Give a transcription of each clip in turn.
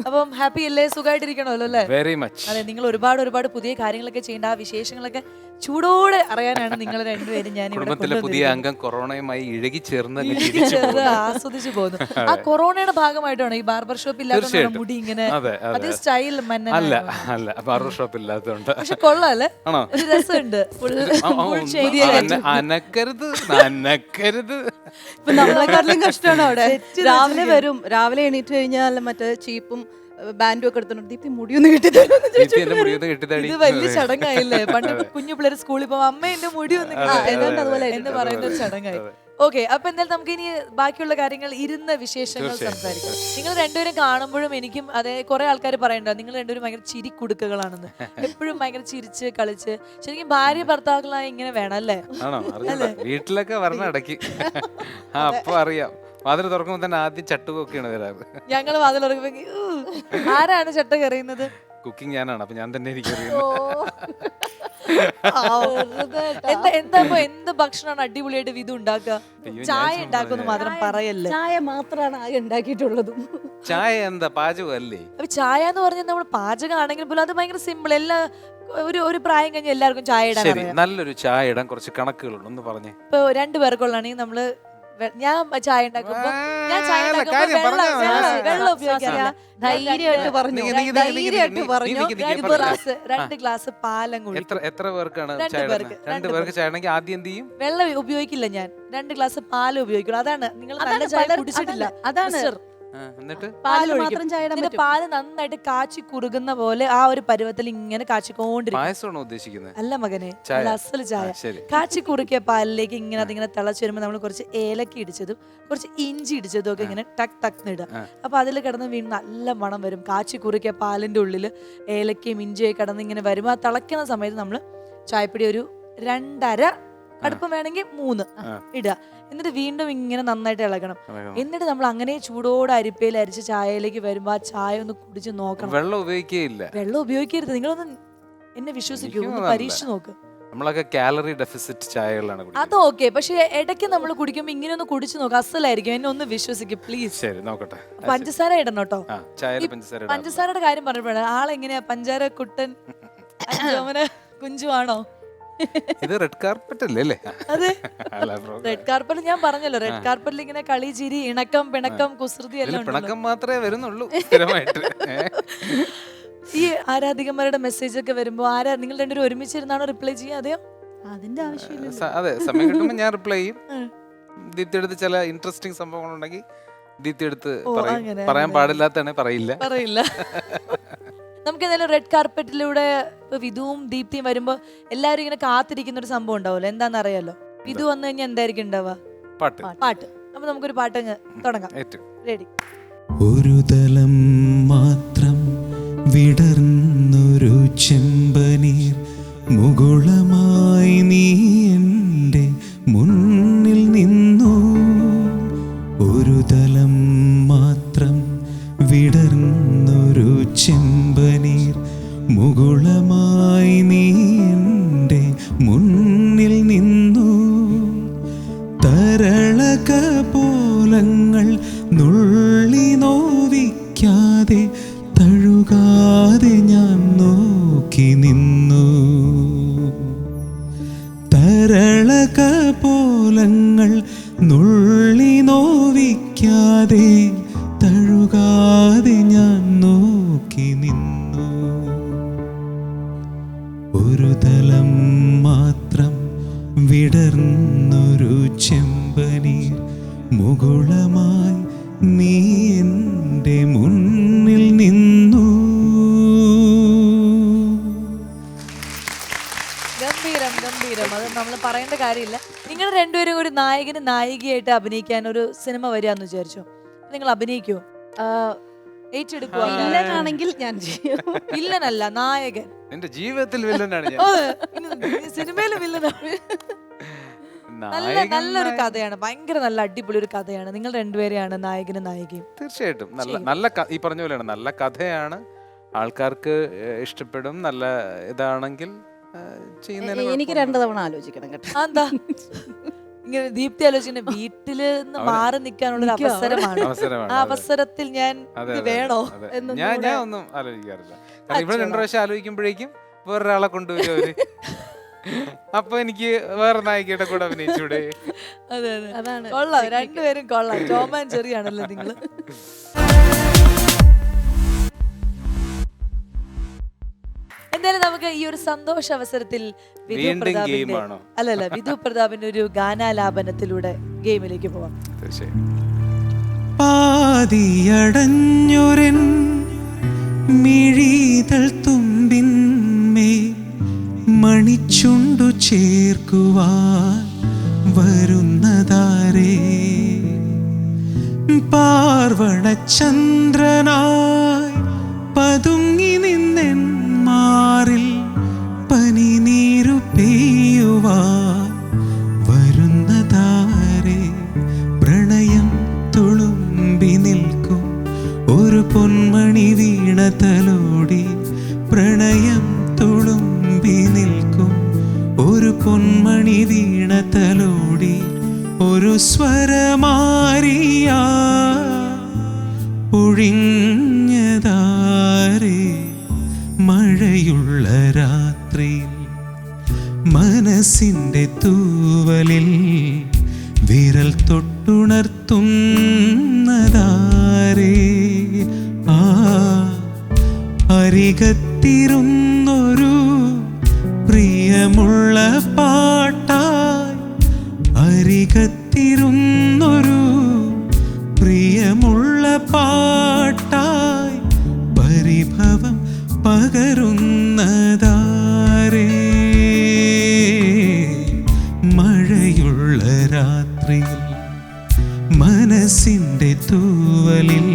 അപ്പം ഹാപ്പി അല്ലേ? സുഖമായിട്ടിരിക്കണമല്ലോ അല്ലേ? വെരി മച്ച് അതെ നിങ്ങൾ ഒരുപാട് ഒരുപാട് പുതിയ കാര്യങ്ങളൊക്കെ ചെയ്യേണ്ട ആ വിശേഷങ്ങളൊക്കെ ചൂടോടെ അറിയാനാണ് നിങ്ങൾ രണ്ടുപേരും ഞാൻ ഇവിടെ കുടുംബത്തിലെ പുതിയ അംഗം കൊറോണയുമായി ഇഴകി ചേർന്ന് ആസ്വദിച്ചു പോകുന്നു. ആ കൊറോണയുടെ ഭാഗമായിട്ടാണ് ഈ ബാർബർ ഷോപ്പ് ഇല്ലാത്ത മുടി ഇങ്ങനെ അതെ, സ്റ്റൈൽ അല്ല അല്ല ബാർബർ ഷോപ്പ് ഇല്ലാത്തതുകൊണ്ട്. പക്ഷെ കൊള്ളാല്ലേ? ഒരു രസമുണ്ട്. അനക്കരുത് അനക്കരുത്. ഇപ്പൊ നമ്മളെക്കാട്ടിലും കഷ്ടമാണ് അവിടെ? രാവിലെ വരും. രാവിലെ എണീറ്റ് കഴിഞ്ഞാൽ മറ്റേ ചീപ്പും ബാൻഡും ഒക്കെ എടുത്തോണ്ട് ദീപ്തി മുടിയൊന്ന് കിട്ടി തരുമെന്ന് ചേച്ചി എന്റെ മുടിയൊന്ന് കെട്ടിത്തടി. ഇത് വലിയ ചടങ്ങായില്ലേ? പണ്ട് കുഞ്ഞു പിള്ളേർ സ്കൂളിൽ പോകും അമ്മ എന്റെ മുടി ഒന്ന് അതെ, കിട്ടി അതെ, തരുമോ?" അതെ, അതുപോലെ എന്ന് പറയുന്ന ഒരു ചടങ്ങായി. ഓക്കെ അപ്പൊ എന്തായാലും നമുക്ക് ഇനി ബാക്കിയുള്ള കാര്യങ്ങൾ ഇരുന്ന വിശേഷങ്ങൾ സംസാരിക്കാം. നിങ്ങൾ രണ്ടുപേരും കാണുമ്പോഴും എനിക്കും അതെ കുറെ ആൾക്കാർ പറയണ്ട നിങ്ങൾ രണ്ടുപേരും ഭയങ്കര ചിരി കുടുക്കുകളാണെന്ന്. എപ്പോഴും ഭയങ്കര ചിരിച്ച് കളിച്ച് ശരിക്കും ഭാര്യ ഭർത്താക്കളായി ഇങ്ങനെ വേണം അല്ലേ? വീട്ടിലൊക്കെ ഇടയ്ക്ക്. ആ അപ്പൊ അറിയാം. വാതിൽ തുറക്കുമ്പോൾ തന്നെ ആദ്യം ചട്ടുകൊക്കെയാണ് വരാറ്. ഞങ്ങൾ വാതിലുറങ്ങുമ്പോ ആരാണ് ചട്ട കറിയുന്നത്? കുക്കിംഗ് ഞാനാണ് അപ്പൊ ഞാൻ തന്നെ എനിക്ക് എന്താ എന്താ ഇപ്പൊ എന്ത് ഭക്ഷണമാണ് അടിപൊളിയായിട്ട് വിധു ഉണ്ടാക്കുക? അയ്യോ, ഞാൻ ചായ ചുമ്മാ ഉണ്ടാക്കുമെന്ന് മാത്രം പറയല്ലേ? ചായ മാത്രമാണ് ആകെ ഉണ്ടാക്കിയിട്ടുള്ളതും. ചായ എന്താ പാചകമല്ലേ? അപ്പൊ ചായ എന്ന് പറഞ്ഞാൽ നമ്മൾ പാചകം ആണെങ്കിൽ പോലും അത് ഭയങ്കര സിമ്പിൾ എല്ലാ ഒരു ഒരു പ്രായം കഴിഞ്ഞ എല്ലാവർക്കും ചായ ഇടാൻ ശരി അറിയാം. നല്ലൊരു ചായ ഇടാൻ കുറച്ച് കണക്കുകളുണ്ട് ഒന്ന് പറഞ്ഞേ. ഇപ്പൊ രണ്ടു പേർക്കുള്ളാണെങ്കിൽ നമ്മൾ ഞാൻ ചായ ഉണ്ടാക്കുമ്പോ ഞാൻ ചായ ഉണ്ടാക്കുമ്പോ വെള്ളം പറഞ്ഞോ, വെള്ളം- ഉപയോഗിക്കാറില്ല ധൈര്യമായിട്ട് പറഞ്ഞു? ധൈര്യമായിട്ട് പറഞ്ഞു? രണ്ട് ഗ്ലാസ് രണ്ട് ഗ്ലാസ് പാലം എത്ര എത്ര പേർക്കാണ് രണ്ട് ചായ പേർക്ക്? രണ്ട് പേർക്ക് ചായ ആദ്യം എന്ത് ചെയ്യും? വെള്ളം ഉപയോഗിക്കില്ല ഞാൻ. രണ്ട് ഗ്ലാസ് പാൽ ഉപയോഗിക്കണം അതാണ് നിങ്ങൾ നല്ല അതാണ് ചായ കുടിച്ചിട്ടില്ല അതാണ് എന്നിട്ട്? പാൽ മാത്രം ചായ പാൽ നന്നായിട്ട് കാച്ചി കുറുകുന്ന പോലെ ആ ഒരു പരുവത്തിൽ ഇങ്ങനെ കാച്ചിക്കൊണ്ടിരിക്കും. ഉദ്ദേശിക്കുന്നത്? അല്ല മകനെ അസൽ ചായ. കാച്ചി കുറുക്കിയ പാലിലേക്ക് ഇങ്ങനെ അതിങ്ങനെ തിളച്ചു വരുമ്പോൾ നമ്മൾ കുറച്ച് ഏലക്ക ഇടിച്ചതും കുറച്ച് ഇഞ്ചി ഇടിച്ചതും ഒക്കെ ഇങ്ങനെ ടക്ക് ടക്ക് ഇടുക. ആ. അപ്പൊ അതിൽ കിടന്ന് വീണ് നല്ല മണം വരും. കാച്ചി കുറുക്കിയ പാലിന്റെ ഉള്ളിൽ ഏലക്കയും ഇഞ്ചിയൊക്കെ കിടന്ന് ഇങ്ങനെ വരുമ്പോൾ ആ തിളയ്ക്കുന്ന സമയത്ത് നമ്മൾ ചായപ്പൊടി ഒരു രണ്ടര കടുപ്പം വേണമെങ്കിൽ മൂന്ന്. ഇടുക. എന്നിട്ട് വീണ്ടും ഇങ്ങനെ നന്നായിട്ട് ഇളകണം. എന്നിട്ട് നമ്മൾ അങ്ങനെ ചൂടോടെ അരിപ്പയിൽ അരിച്ച് ചായയിലേക്ക് വരുമ്പോൾ ആ ചായ ഒന്ന് കുടിച്ച് നോക്കണം. വെള്ളം ഉപയോഗിക്കുകയില്ല വെള്ളം ഉപയോഗിക്കരുത്. നിങ്ങളൊന്ന് എന്നെ വിശ്വസിക്കൂ. ഒന്ന് പരീക്ഷിച്ച് നോക്ക്. നമ്മളൊക്കെ കാലറി ഡെഫിസിറ്റ് ചായകളാണ് അത് ഓക്കെ. പക്ഷെ ഇടയ്ക്ക് നമ്മൾ കുടിക്കുമ്പോൾ ഇങ്ങനെ ഒന്ന് കുടിച്ചു നോക്ക്. അസലായിരിക്കും. എന്നെ ഒന്ന് വിശ്വസിക്കും പ്ലീസ്. ശരി നോക്കട്ടെ. പഞ്ചസാര ഇടണം കേട്ടോ. പഞ്ചസാരയുടെ കാര്യം പറഞ്ഞപ്പോഴാണ് ആളെങ്ങനെയാ? പഞ്ചാര കുട്ടൻ കുഞ്ചു കുഞ്ചുവാണോ? ഇത് റെഡ് കാർപ്പറ്റ് അല്ലേ അല്ലേ? അതെ. റെഡ് കാർപ്പറ്റ് ഞാൻ പറഞ്ഞല്ലോ റെഡ് കാർപ്പറ്റിൽ ഇങ്ങനെ കളി ചിരി ഇണക്കം പിണക്കം കുസൃതി എല്ലാം പിണക്കം മാത്രമേ വരുന്നുള്ളൂ സ്ഥിരമായിട്ട്? ഈ ആരാധികന്മാരുടെ മെസ്സേജ് ഒക്കെ വരുമ്പോ ആരാ നിങ്ങൾ രണ്ടുപേരും ഒരുമിച്ചിരുന്നാണോ റിപ്ലൈ ചെയ്യുക അതെയോ? അതിന്റെ ആവശ്യമില്ല. അതെ സമയം കിട്ടുമ്പോൾ ഞാൻ റിപ്ലൈ ചെയ്യും. ദീപ്തി എടുത്ത് ചില ഇൻട്രസ്റ്റിംഗ് സംഭവങ്ങളുണ്ടെങ്കിൽ ദീപ്തി എടുത്ത് പറയാൻ പാടില്ലാത്തതാണ് പറയില്ല. പറയില്ല. നമുക്ക് എന്തായാലും റെഡ് കാർപ്പറ്റിലൂടെ ഇപ്പൊ വിധുവും ദീപ്തിയും വരുമ്പോ എല്ലാരും ഇങ്ങനെ കാത്തിരിക്കുന്ന ഒരു സംഭവം ഉണ്ടാവുമല്ലോ. എന്താന്ന് അറിയാലോ വിധു വന്നു കഴിഞ്ഞാൽ എന്തായിരിക്കും ഉണ്ടാവുക? പാട്ട്. പാട്ട്. അപ്പൊ നമുക്കൊരു പാട്ടങ്ങ് തുടങ്ങാം. റെഡി ഒരു തലം മാത്രം വിടർന്നൊരു ചെമ്പനീർ മുകുളമായി നീ മുകുളമായി നീ എന്റെ മുന്നിൽ നിന്നു. തരളക പോലങ്ങൾ നുള്ളി നോവിക്കാതെ തഴുകാതെ ഞാൻ നോക്കി നിന്നു. തരളക പോലങ്ങൾ നുള്ളി നോവിക്കാതെ ഒരു തലം മാത്രം വിടർന്നൊരു ചെമ്പനീർ. മുകുളമായി നീ എന്റെ മുന്നിൽ നിന്നു. ഗംഭീരം ഗംഭീരം. അത് നമ്മൾ പറയേണ്ട കാര്യമില്ല. നിങ്ങൾ രണ്ടുപേരും കൂടി നായകന് നായികയായിട്ട് അഭിനയിക്കാൻ ഒരു സിനിമ വരികയെന്ന് വിചാരിച്ചു. നിങ്ങൾ അഭിനയിക്കുമോ ഏറ്റെടുക്കുവോ വില്ലനാണെങ്കിൽ ഞാൻ ചെയ്യും. വില്ലനല്ല നായകൻ. എന്റെ ജീവിതത്തിൽ വില്ലനാണ് സിനിമയിലെ വില്ലനാണ്. നല്ല നായകൻ നല്ലൊരു കഥയാണ്. ഭയങ്കര നല്ല അടിപൊളി ഒരു കഥയാണ്. നിങ്ങൾ രണ്ടുപേരെയാണ് നായകനും നായികയും. തീർച്ചയായിട്ടും. നല്ല നല്ല ഈ പറഞ്ഞ പോലെയാണ്. നല്ല കഥയാണ്. ആൾക്കാർക്ക് ഇഷ്ടപ്പെടും. നല്ല ഇതാണെങ്കിൽ എനിക്ക് രണ്ടു തവണ ആലോചിക്കണം കേട്ടോ. ഇങ്ങനെ ദീപ്തി ആലോചിക്കുന്ന വീട്ടിൽ നിന്ന് മാറി നിൽക്കാനുള്ള ഒരു അവസരമാണ്. അവസരമാണ്, ആ അതെ. അവസരത്തിൽ ഞാൻ അതെ, ഇത് അതെ, വേണോ അതെ. എന്നൊന്നും ഞാൻ ഞാൻ ഒന്നും ആലോചിക്കാറില്ല. കാരണം ഇവിടെ രണ്ടു പ്രാവശ്യം ആലോചിക്കുമ്പോഴേക്കും വേറൊരാളെ കൊണ്ടുവരും അവർ? അപ്പൊ എനിക്ക് വേറെ നായികയുടെ കൂടെ അഭിനയിച്ചൂടെ? അതെ അതെ. അതാണ് കൊള്ളാം. രണ്ടുപേരും കൊള്ളാം. ടോം ആൻഡ് ആണല്ലോ നിങ്ങൾ. എന്തായാലും നമുക്ക് ഈ ഒരു സന്തോഷ അവസരത്തിൽ വിധു പ്രതാപിന്റെ അല്ലല്ല വിധു പ്രതാപിന്റെ ഒരു ഗാനാലാപനത്തിലൂടെ ഗെയിമിലേക്ക് പോവാം. പാതിയടഞ്ഞൊരൻ മിഴിതൾ തുമ്പിന്മേ മണിച്ചുണ്ടു ചേർക്കുവാൻ വരുന്നതാരേ. പാർവണചന്ദ്രനായി പതുങ്ങി പൊന്മണി വീണ തലോടി പ്രണയം തുളുമ്പി നിൽക്കും. ഒരു പൊന്മണി വീണ തലോടി ഒരു സ്വരമാരിയ ഒഴിഞ്ഞതാരേ മഴയുള്ള രാത്രിയിൽ മനസ്സിന്റെ തൂവലിൽ വിരൽ തൊട്ടുണർത്തുന്നതാരേ അരികത്തിരുന്നൊരു പ്രിയമുള്ള പാട്ടായി അരികത്തിരുന്നൊരു പ്രിയമുള്ള പാട്ടായി പരിഭവം പകരുന്നതാരേ. മഴയുള്ള രാത്രിയിൽ മനസ്സിന്റെ തൂവലിൽ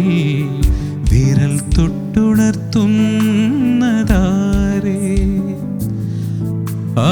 വിരൽ തൊട്ടുണർത്തുന്നതാരേ? ആ